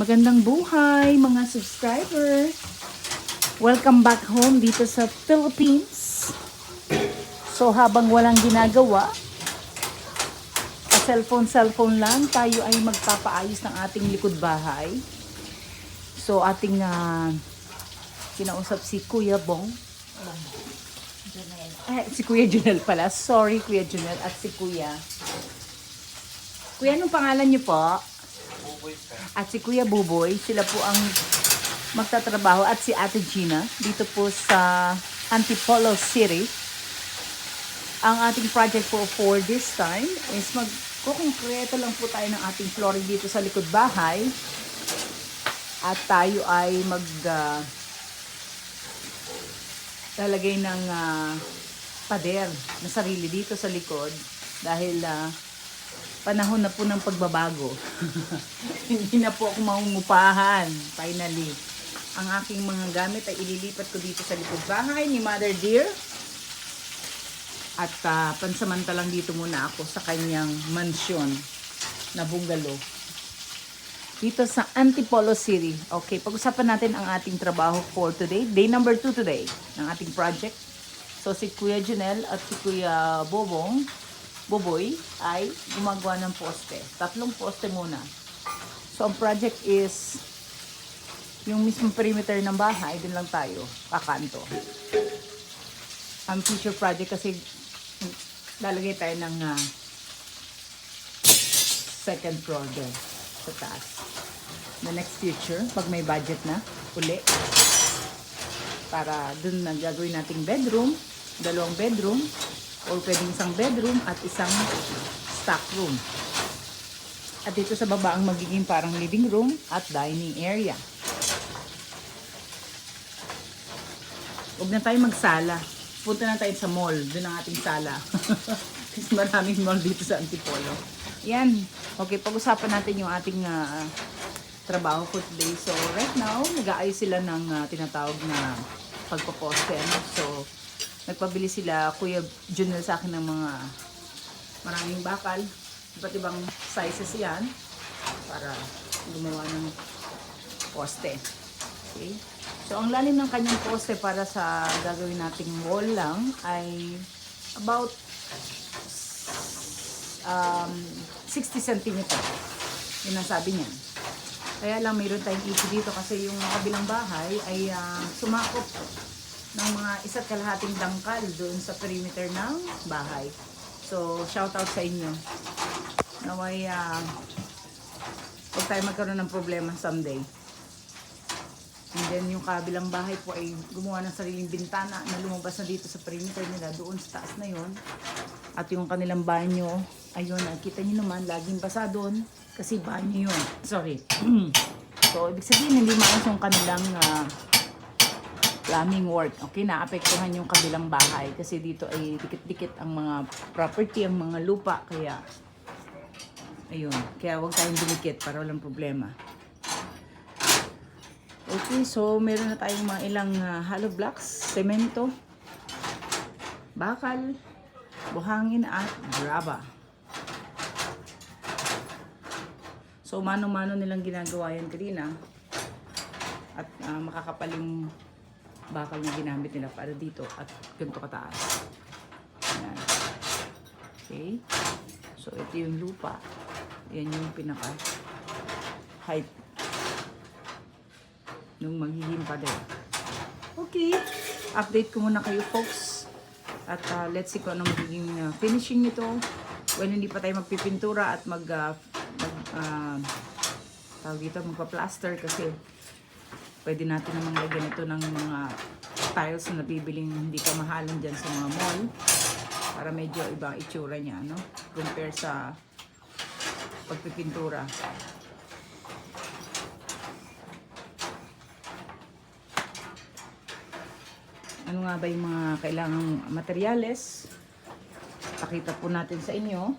Magandang buhay mga subscriber. Welcome back home dito sa Philippines. So habang walang ginagawa, sa cellphone cellphone lang, tayo ay magpapaayos ng ating likod bahay. So ating ah, kinausap si Kuya Bong. Ay, si Kuya Junel pala. Sorry, Kuya Junel. At si Kuya. Kuya, anong pangalan niyo po? At si Kuya Buboy, sila po ang magtatrabaho at si Ate Gina dito po sa Antipolo City. Ang ating project po for this time is magkukongkreto lang po tayo ng ating flooring dito sa likod bahay. At tayo ay mag ah, lalagay ng ah, pader na sarili dito sa likod dahil ah, panahon na po ng pagbabago. Hindi na po ako mangungupahan, finally. Ang aking mga gamit ay ililipat ko dito sa likod bahay ni Mother Dear. At ah, pansamantalang dito muna ako sa kanyang mansyon na bungalow. Dito sa Antipolo City. Okay, pag-usapan natin ang ating trabaho for today. Day number 2 today ng ating project. So si Kuya Janelle at si Kuya Bobong, Boboy ay gumagawa ng poste. Tatlong poste muna. So ang project is yung mismong perimeter ng bahay, dun lang tayo, kakanto. Ang future project kasi lalagay tayo ng ah, second floor doon sa taas. The next future, pag may budget na, uli. Para dun na gagawin nating bedroom, dalawang bedroom, or pwedeng isang bedroom at isang stock room. At dito sa baba ang magiging parang living room at dining area. Huwag na tayo magsala. Punta na tayo sa mall. Doon ang ating sala. Kasi maraming mall dito sa Antipolo. Yan. Okay, pag-usapan natin yung ating ah, trabaho for today. So, right now, nag-aayos sila ng ah, tinatawag na pagpaposte. Ano? So, nagpabili sila, Kuya Junel sa akin ng mga maraming bakal. Iba't ibang sizes yan para gumawa ng poste. Okay? So, ang lalim ng kanyang poste para sa gagawin nating wall lang ay about um, 60 cm. Yun ang sabi niya. Kaya lang mayroon tayong issue dito kasi yung kabilang bahay ay ah, sumakop ng mga isa't kalahating dangkal doon sa perimeter ng bahay. So, shout out sa inyo. Naway, uh, huwag tayo magkaroon ng problema someday. And then yung kabilang bahay po ay gumawa ng sariling bintana na lumabas na dito sa perimeter nila doon sa taas na yon. At yung kanilang banyo, ayun, nakita niyo naman, laging basa doon kasi banyo yun. Sorry. so, ibig sabihin, hindi maayos yung kanilang ah, plumbing work. Okay, naapektuhan yung kabilang bahay kasi dito ay dikit-dikit ang mga property, ang mga lupa. Kaya, ayun. Kaya huwag tayong dumikit para walang problema. Okay, so meron na tayong mga ilang ah, hollow blocks, semento, bakal, buhangin at graba. So mano-mano nilang ginagawa yan kanina at ah, makakapal yung bakal na ginamit nila para dito at ganito kataas. Ayan. Okay. So ito yung lupa. Yan yung pinaka height nung magiging pader. Okay. Update ko muna kayo folks. At ah, let's see kung ano magiging ah, finishing nito. When hindi pa tayo magpipintura at mag, ah, mag ah, tawag dito, magpa-plaster kasi pwede natin namang lagyan ito ng mga tiles na nabibiling hindi kamahalan dyan sa mga mall para medyo iba itsura niya, no? Compare sa pagpipintura. Ano nga ba yung mga kailangang materyales? Pakita po natin sa inyo.